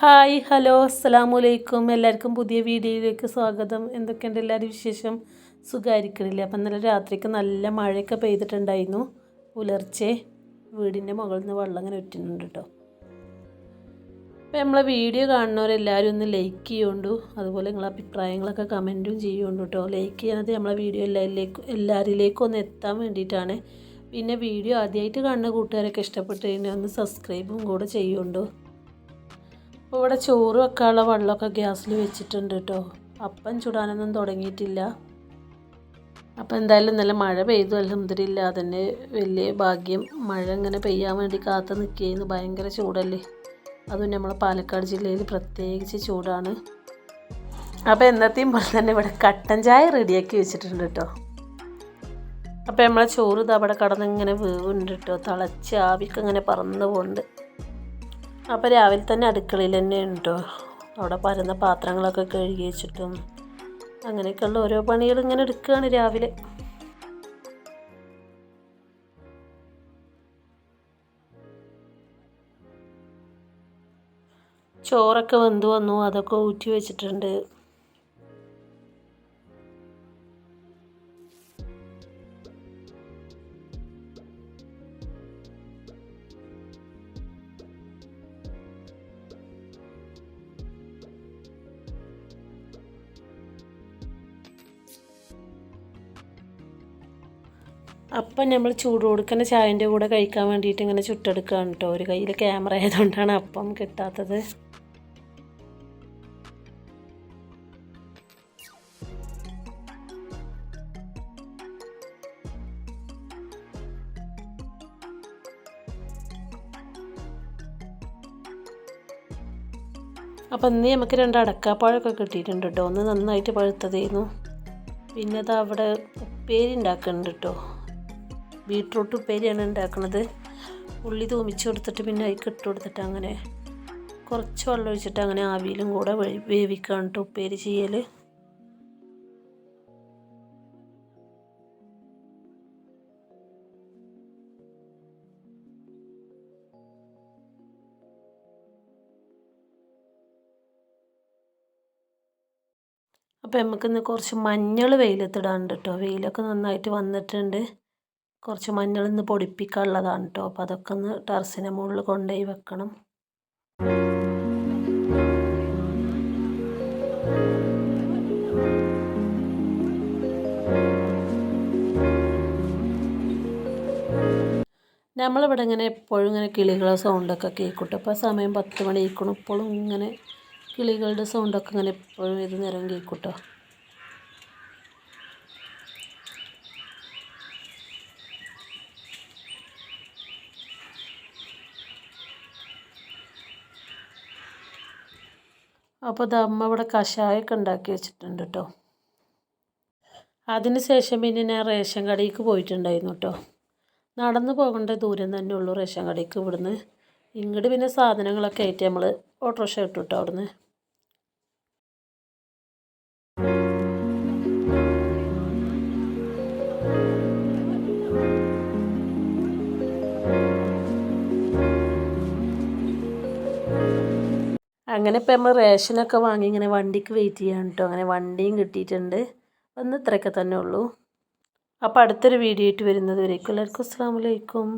Hi hello അസ്സലാമു അലൈക്കും എല്ലാവർക്കും പുതിയ വീഡിയോയിലേക്ക് സ്വാഗതം. എന്തൊക്കെയുണ്ട് എല്ലാവരും വിശേഷം? സുഖമായിരിക്കണില്ലേ അപ്പം ഇന്നലെ രാത്രിക്ക് നല്ല മഴയൊക്കെ പെയ്തിട്ടുണ്ടായിരുന്നു. പുലർച്ചെ വീടിന്റെ മുകളിൽ നിന്ന് വെള്ളം അങ്ങനെ ഉറ്റുന്നുണ്ട് കേട്ടോ. അപ്പോൾ നമ്മളെ വീഡിയോ കാണുന്നവരെല്ലാവരും ഒന്ന് ലൈക്ക് ചെയ്യുകൊണ്ടു അതുപോലെ നിങ്ങളെ അഭിപ്രായങ്ങളൊക്കെ കമന്റും ചെയ്യുകൊണ്ടു കേട്ടോ. ലൈക്ക് ചെയ്യുന്നത് നമ്മളെ വീഡിയോ എല്ലാവരിലേക്കും എല്ലാവരിലേക്കും ഒന്ന് എത്താൻ വേണ്ടിയിട്ടാണ്. പിന്നെ വീഡിയോ ആദ്യമായിട്ട് കാണുന്ന കൂട്ടുകാരൊക്കെ ഇഷ്ടപ്പെട്ട് കഴിഞ്ഞാൽ ഒന്ന് സബ്സ്ക്രൈബും കൂടെ ചെയ്യുകൊണ്ടു. അപ്പോൾ ഇവിടെ ചോറ് വെക്കാനുള്ള വെള്ളമൊക്കെ ഗ്യാസിൽ വെച്ചിട്ടുണ്ട് കേട്ടോ. അപ്പം ചുടാനൊന്നും തുടങ്ങിയിട്ടില്ല. അപ്പോൾ എന്തായാലും നല്ല മഴ പെയ്തു. അലഹമ്മദില്ല അതന്നെ വലിയ ഭാഗ്യം. മഴ ഇങ്ങനെ പെയ്യാൻ വേണ്ടി കാത്തു നിൽക്കുകയെന്ന് ഭയങ്കര ചൂടല്ലേ? അതും നമ്മളെ പാലക്കാട് ജില്ലയിൽ പ്രത്യേകിച്ച് ചൂടാണ്. അപ്പോൾ എന്നത്തെയും പോലെ തന്നെ ഇവിടെ കട്ടൻ ചായ റെഡിയാക്കി വെച്ചിട്ടുണ്ട് കേട്ടോ. അപ്പോൾ നമ്മളെ ചോറ് ഇത് അവിടെ കടന്നിങ്ങനെ വീവുണ്ട് കേട്ടോ. തിളച്ച് ആവിക്ക് ഇങ്ങനെ പറന്ന് പോകുന്നുണ്ട് അപ്പോൾ രാവിലെ തന്നെ അടുക്കളയിൽ തന്നെ ഉണ്ടോ? അവിടെ പരന്ന പാത്രങ്ങളൊക്കെ കഴുകി വെച്ചിട്ടും അങ്ങനെയൊക്കെയുള്ള ഓരോ പണികൾ ഇങ്ങനെ എടുക്കുകയാണ് രാവിലെ. ചോറൊക്കെ വെന്ത് വന്നു അതൊക്കെ ഊറ്റി വെച്ചിട്ടുണ്ട്. അപ്പം നമ്മൾ ചൂട് കൊടുക്കുന്ന ചായന്റെ കൂടെ കഴിക്കാൻ വേണ്ടിയിട്ട് ഇങ്ങനെ ചുട്ടെടുക്കുകയാണ് കേട്ടോ ഒരു കയ്യിൽ ക്യാമറ ആയതുകൊണ്ടാണ് അപ്പം കിട്ടാത്തത്. അപ്പം ഇന്ന് നമുക്ക് രണ്ട് അടക്കാപ്പഴമൊക്കെ കിട്ടിയിട്ടുണ്ട് കേട്ടോ ഒന്ന് നന്നായിട്ട് പഴുത്തതായിരുന്നു പിന്നെ അത് അവിടെ ഉപ്പേരി ഉണ്ടാക്കുന്നുണ്ട് കേട്ടോ ബീട്രൂട്ട് ഉപ്പേരിയാണ് ഉണ്ടാക്കുന്നത് ഉള്ളി തൂമിച്ച് കൊടുത്തിട്ട് പിന്നെ അതിൽ ഇട്ട് കൊടുത്തിട്ട് അങ്ങനെ കുറച്ച് വെള്ളം ഒഴിച്ചിട്ട് അങ്ങനെ ആവിയിലും കൂടെ വേവിക്കാണ്ട് ഉപ്പേരി ചെയ്യൽ അപ്പോൾ നമുക്കിന്ന് കുറച്ച് മഞ്ഞൾ വെയിലത്തിടാണ്ട് കേട്ടോ വെയിലൊക്കെ നന്നായിട്ട് വന്നിട്ടുണ്ട്. കുറച്ച് മഞ്ഞൾ ഇന്ന് പൊടിപ്പിക്കാനുള്ളതാണ് കേട്ടോ അപ്പോൾ അതൊക്കെ ഒന്ന് ടെറസിന്റെ മുകളിൽ കൊണ്ടുപോയി വെക്കണം. നമ്മളിവിടെ ഇങ്ങനെ എപ്പോഴും ഇങ്ങനെ കിളികളെ സൗണ്ടൊക്കെ കേൾക്കട്ടെ അപ്പോൾ സമയം പത്ത് മണി ഇരിക്കണം ഇപ്പോഴും ഇങ്ങനെ കിളികളുടെ സൗണ്ടൊക്കെ ഇങ്ങനെ എപ്പോഴും ഇത് നേരം കേൾക്കൂട്ടോ അപ്പോൾ ഇത് അമ്മ ഇവിടെ കഷായമൊക്കെ ഉണ്ടാക്കി വെച്ചിട്ടുണ്ട് കേട്ടോ അതിനുശേഷം പിന്നെ ഞാൻ റേഷൻ കടയിലേക്ക് പോയിട്ടുണ്ടായിരുന്നു കേട്ടോ നടന്നു പോകേണ്ട ദൂരം തന്നെ ഉള്ളൂ റേഷൻ കടയ്ക്ക് ഇവിടുന്ന്. ഇങ്ങോട്ട് പിന്നെ സാധനങ്ങളൊക്കെ ആയിട്ട് നമ്മൾ ഓട്ടോറിക്ഷ ഇട്ടു കേട്ടോ അവിടുന്ന്. അങ്ങനെ ഇപ്പം നമ്മൾ റേഷനൊക്കെ വാങ്ങി ഇങ്ങനെ വണ്ടിക്ക് വെയിറ്റ് ചെയ്യാൻ കേട്ടോ അങ്ങനെ വണ്ടിയും കിട്ടിയിട്ടുണ്ട്. ഒന്ന് ഇത്രയൊക്കെ തന്നെ ഉള്ളൂ. അപ്പോൾ അടുത്തൊരു വീഡിയോ ആയിട്ട് വരുന്നത് വരേക്കും. എല്ലാവർക്കും അസ്സാം വലൈക്കും